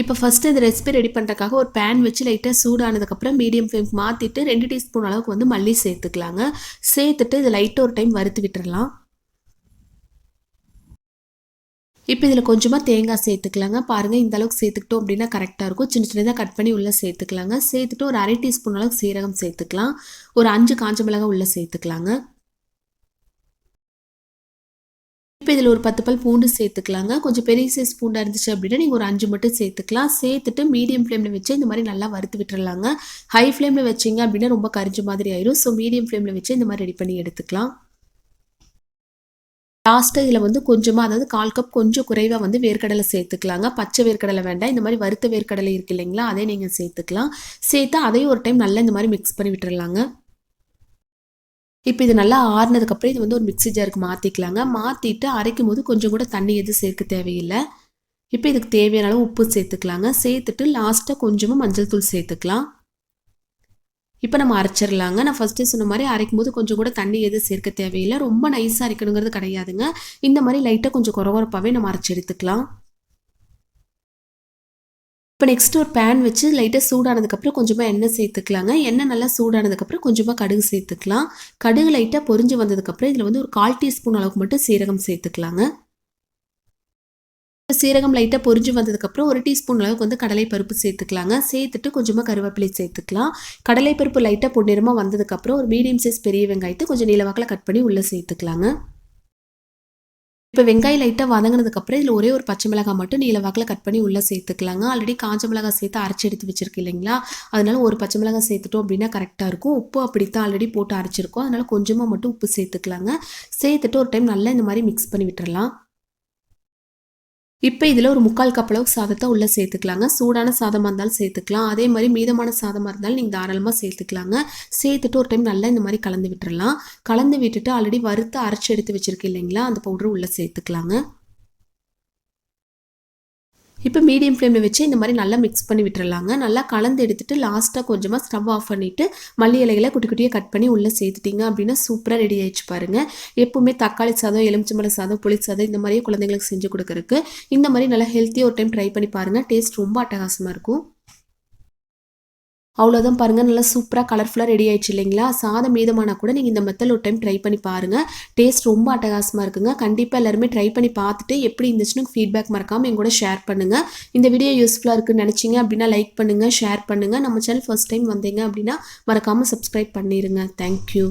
இப்போ ஃபஸ்ட்டு இந்த recipe ready பண்ணுறதுக்காக ஒரு பேன் வச்சு லைட்டாக சூடானதுக்கப்புறம் மீடியம் ஃப்ளேம் மாற்றிட்டு ரெண்டு டீஸ்பூன் அளவுக்கு வந்து மல்லி சேர்த்துக்கலாங்க. சேர்த்துட்டு இது லைட்டாக ஒரு டைம் வறுத்து விட்டுடலாம் இப்போ இதில் கொஞ்சமாக தேங்காய் சேர்த்துக்கலாங்க. பாருங்கள் இந்த அளவுக்கு சேர்த்துக்கிட்டோம் அப்படின்னா கரெக்டாக இருக்கும். சின்ன சின்னதாக கட் பண்ணி உள்ளே சேர்த்துக்கலாங்க. சேர்த்துட்டு ஒரு அரை டீஸ்பூன் அளவுக்கு சீரகம் சேர்த்துக்கலாம். ஒரு அஞ்சு காஞ்ச மிளகாய் உள்ளே சேர்த்துக்கலாங்க. இப்போ இதில் ஒரு பத்து பல் பூண்டு சேர்த்துக்கலாங்க. கொஞ்சம் பெரிய சைஸ் பூண்டாக இருந்துச்சு அப்படின்னா நீங்கள் ஒரு அஞ்சு மட்டும் சேர்த்துக்கலாம். சேர்த்துட்டு மீடியம் ஃப்ளேமில் வச்சு இந்த மாதிரி நல்லா வறுத்து விட்டுறலாங்க. ஹை ஃப்ளேமில் வச்சிங்க அப்படின்னா ரொம்ப கரிஞ்ச மாதிரி ஆயிரும். ஸோ மீடியம் ஃப்ளேமில் வச்சு இந்த மாதிரி ரெடி பண்ணி எடுத்துக்கலாம். லாஸ்ட்டாக இதில் வந்து கொஞ்சமாக அதாவது கால் கப் கொஞ்சம் குறைவாக வந்து வேர்க்கடலை சேர்த்துக்கலாங்க. பச்சை வேர்க்கடலை வேண்டாம். இந்த மாதிரி வறுத்த வேர்க்கடலை இருக்கு இல்லைங்களா? அதே நீங்கள் சேர்த்துக்கலாம். சேர்த்து அதையும் ஒரு டைம் நல்லா இந்த மாதிரி மிக்ஸ் பண்ணி விட்டுறலாங்க. இப்போ இது நல்லா ஆறுனதுக்கப்புறம் இது வந்து ஒரு மிக்சி ஜாருக்கு மாற்றிக்கலாங்க மாற்றிட்டு அரைக்கும் போது கொஞ்சம் கூட தண்ணி எதுவும் சேர்க்க தேவையில்லை. இப்போ இதுக்கு தேவையான அளவு உப்பு சேர்த்துக்கலாங்க. சேர்த்துட்டு லாஸ்ட்டாக கொஞ்சமாக மஞ்சள் தூள் சேர்த்துக்கலாம். இப்போ நம்ம அரைச்சிடலாங்க. நான் ஃபஸ்ட்டே சொன்ன மாதிரி அரைக்கும் போது கொஞ்சம் கூட தண்ணி எதுவும் சேர்க்க தேவையில்லை. ரொம்ப நைஸாக அரைக்கணுங்கிறது கிடையாதுங்க. இந்த மாதிரி லைட்டாக கொஞ்சம் குறகுறப்பாகவே நம்ம அரைச்சி எடுத்துக்கலாம். இப்போ நெக்ஸ்ட் ஒரு பேன் வச்சு லைட்டாக சூடானதுக்கப்புறம் கொஞ்சமாக எண்ணெய் சேர்த்துக்கலாங்க. எண்ணெய் நல்லா சூடானதுக்கப்புறம் கொஞ்சமாக கடுகு சேர்த்துக்கலாம். கடுகு லைட்டாக பொறிஞ்சு வந்ததுக்கப்புறம் இதில் வந்து ஒரு கால் டீஸ்பூன் அளவுக்கு மட்டும் சீரகம் சேர்த்துக்கலாங்க. சீரகம் லைட்டாக பொறிஞ்சு வந்ததுக்கப்புறம் ஒரு டீஸ்பூன் அளவுக்கு வந்து கடலை பருப்பு சேர்த்துக்கலாங்க. சேர்த்துட்டு கொஞ்சமாக கருவேப்பிலை சேர்த்துக்கலாம். கடலை பருப்பு லைட்டாக பொன்னிறமாக வந்ததுக்கப்புறம் ஒரு மீடியம் சைஸ் பெரிய வெங்காயத்தை கொஞ்சம் நீளவாக்கில் கட் பண்ணி உள்ளே சேர்த்துக்கலாங்க. இப்போ வெங்காயம் லைட்டாக வதங்கினதுக்கப்புறம் இதில் ஒரே ஒரு பச்சை மிளகாய் மட்டும் நீல வாக்கில் கட் பண்ணி உள்ளே சேர்த்துக்கலாங்க. ஆல்ரெடி காஞ்ச மிளகாய் சேர்த்து அரைச்சி எடுத்து வச்சிருக்கு இல்லைங்களா? அதனால ஒரு பச்சை மிளகாய் சேர்த்துட்டோம் அப்படின்னா கரெக்டாக இருக்கும். உப்பு அப்படித்தான் ஆல்ரெடி போட்டு அரைச்சிருக்கோம். அதனால் கொஞ்சமாக மட்டும் உப்பு சேர்த்துக்கலாங்க. சேர்த்துட்டு ஒரு டைம் நல்லா இந்த மாதிரி மிக்ஸ் பண்ணி விட்டுறலாம். இப்போ இதில் ஒரு முக்கால் கப் அளவுக்கு சாதத்தை உள்ளே சேர்த்துக்கலாங்க. சூடான சாதமாக இருந்தாலும் சேர்த்துக்கலாம். அதே மாதிரி மீதமான சாதமாக இருந்தாலும் நீங்கள் தாராளமாக சேர்த்துக்கலாங்க. சேர்த்துட்டு ஒரு டைம் நல்லா இந்த மாதிரி கலந்து விட்டுறலாம். கலந்து விட்டுட்டு ஆல்ரெடி வறுத்து அரைச்சி எடுத்து வச்சுருக்கு இல்லைங்களா? அந்த பவுடர் உள்ளே சேர்த்துக்கலாங்க. இப்போ மீடியம் ஃப்ளேமில் வச்சு இந்த மாதிரி நல்லா மிக்ஸ் பண்ணி விட்டுறலாங்க. நல்லா கலந்து எடுத்துட்டு லாஸ்ட்டாக கொஞ்சமாக ஸ்டவ் ஆஃப் பண்ணிவிட்டு மல்லி இலைகளை குட்டி குட்டியாக கட் பண்ணி உள்ளே சேர்த்துட்டிங்க அப்படின்னா சூப்பராக ரெடி ஆயிடுச்சு பாருங்கள் எப்போவுமே தக்காளி சாதம் எலுமிச்சம்பழ சாதம் புளி சாதம் இந்த மாதிரியே குழந்தைங்களுக்கு செஞ்சு கொடுக்குறக்கு இந்த மாதிரி நல்லா ஹெல்த்தியாக ஒரு டைம் ட்ரை பண்ணி பாருங்கள் டேஸ்ட் ரொம்ப அட்டகாசமாக இருக்கும். அவ்வளோதான் பாருங்கள் நல்லா சூப்பராக கலர்ஃபுல்லாக ரெடி ஆயிடுச்சு இல்லைங்களா? சாதம் மீதமானா கூட நீங்கள் இந்த மெத்தல் ஒரு டைம் ட்ரை பண்ணி பாருங்கள் டேஸ்ட் ரொம்ப அட்டகாசமாக இருக்குங்க. கண்டிப்பாக எல்லாருமே ட்ரை பண்ணி பார்த்துட்டு எப்படி இருந்துச்சுன்னு ஃபீட்பேக் மறக்காமல் என் கூட ஷேர் பண்ணுங்கள் இந்த வீடியோ யூஸ்ஃபுல்லாக இருக்குன்னு நினச்சிங்க அப்படின்னா லைக் பண்ணுங்கள் ஷேர் பண்ணுங்கள் நம்ம சேனல் ஃபஸ்ட் டைம் வந்தீங்க அப்படின்னா மறக்காமல் சப்ஸ்கிரைப் பண்ணிடுங்க தேங்க்யூ